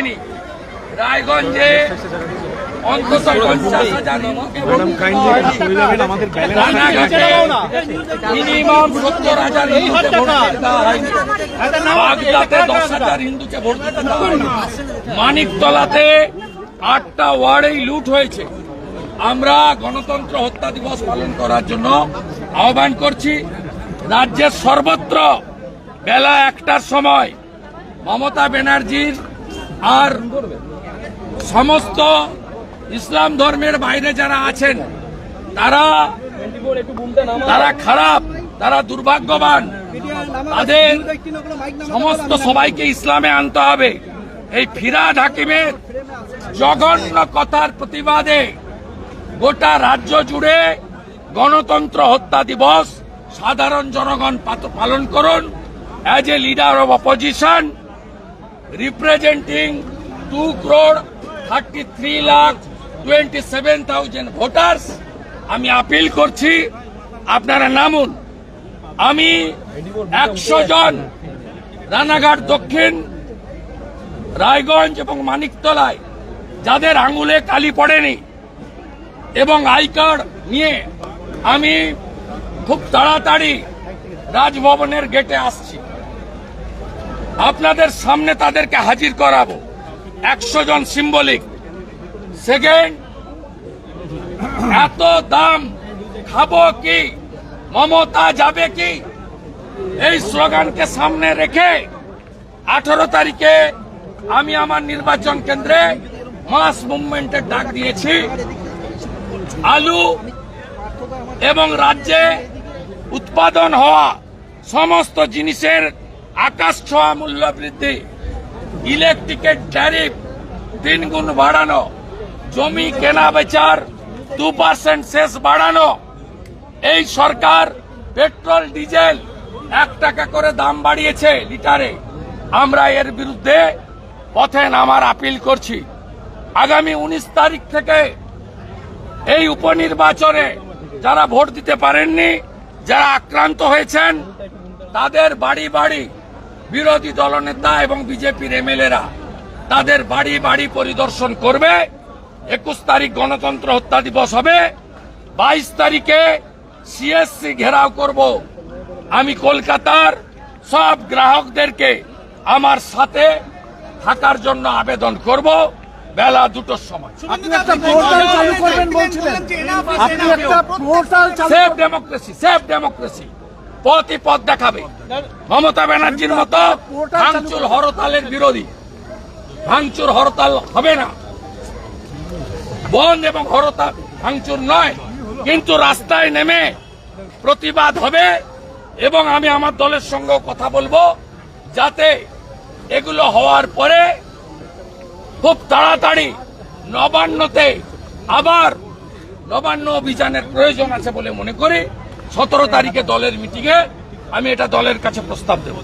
বাহিনী রায়গঞ্জে পঞ্চাশ হাজার মিনিমাম সত্তর হাজার দশ হাজার হিন্দুকে মানিকতলাতে আটটা ওয়ার্ডেই লুট হয়েছে। আমরা গণতন্ত্র হত্যা দিবস পালন করার জন্য আহ্বান করছি। রাজ্যের সর্বত্র বেলা একটার সময় মমতা ব্যানার্জির আর সমস্ত ইসলাম ধর্মের বাইরে যারা আছেন, তারা তারা খারাপ, তারা দুর্ভাগ্যবান। তাদের সমস্ত সবাইকে ইসলামে আনতে হবে। এই ফিরাদ হাকিমের জঘন্য কথার প্রতিবাদে গোটা রাজ্য জুড়ে গণতন্ত্র হত্যা দিবস সাধারণ জনগণ পালন করুন। As a leader of opposition thirty three lakh twenty seven thousand voters আমি আপিল করছি, আপনারা নামুন। আমি একশো জন রানাঘাট দক্ষিণ, রায়গঞ্জ এবং মানিকতলায়, যাদের আঙুলে কালি পড়েনি এবং আই কার্ড নিয়ে আমি খুব তাড়াতাড়ি রাজভবনের গেটে আসছি। আপনাদের সামনে তাদেরকে হাজির করাবো। একশো জন সিম্বলিক সেকেন্ড এত দাম খাব কি? মমতা যাবে কি? এই স্লোগানকে সামনে রেখে আঠারো তারিখে আমি আমার নির্বাচন কেন্দ্রে মাস মুভমেন্টের ডাক দিয়েছি। আলু এবং রাজ্যে উৎপাদন হওয়া সমস্ত জিনিসের আকাশ ছোঁয়া মূল্য বৃদ্ধি ইলেকট্রিকের ট্যারিফ তিন গুণ বাড়ানো, জমি কেনা বেচার দু পার্সেন্ট শেষ বাড়ানো। এই সরকার পেট্রোল, ডিজেল এক টাকা করে দাম বাড়িয়েছে লিটারে। আমরা এর বিরুদ্ধে পথে নামার আপিল করছি। আগামী উনিশ তারিখ থেকে এই উপনির্বাচনে যারা ভোট দিতে পারেননি, যারা আক্রান্ত হয়েছেন, তাদের বাড়ি বাড়ি বিরোধী দলনেতা এবং বিজেপির এমএলএরা তাদের বাড়ি বাড়ি পরিদর্শন করবে। একুশ তারিখ গণতন্ত্র হত্যা দিবস হবে। বাইশ তারিখে সিএসসি ঘেরাও করব। আমি কলকাতার সব গ্রাহকদেরকে আমার সাথে থাকার জন্য আবেদন করব। বেলা দুটোর সময়। সেফ ডেমোক্রেসি সেফ ডেমোক্রেসি পথই পথ দেখাবে। মমতা ব্যানার্জির মতো ভাঙচুর হরতালের বিরোধী। ভাঙচুর হরতাল হবে না। বন্ধ এবং হরতাল ভাঙচুর নয়, কিন্তু রাস্তায় নেমে প্রতিবাদ হবে এবং আমি আমার দলের সঙ্গেও কথা বলব যাতে এগুলো হওয়ার পরে খুব তাড়াতাড়ি নবান্নতে আবার নবান্ন অভিযানের প্রয়োজন আছে বলে মনে করি। সতেরো তারিখে দলের মিটিংয়ে আমি এটা দলের কাছে প্রস্তাব দেবো।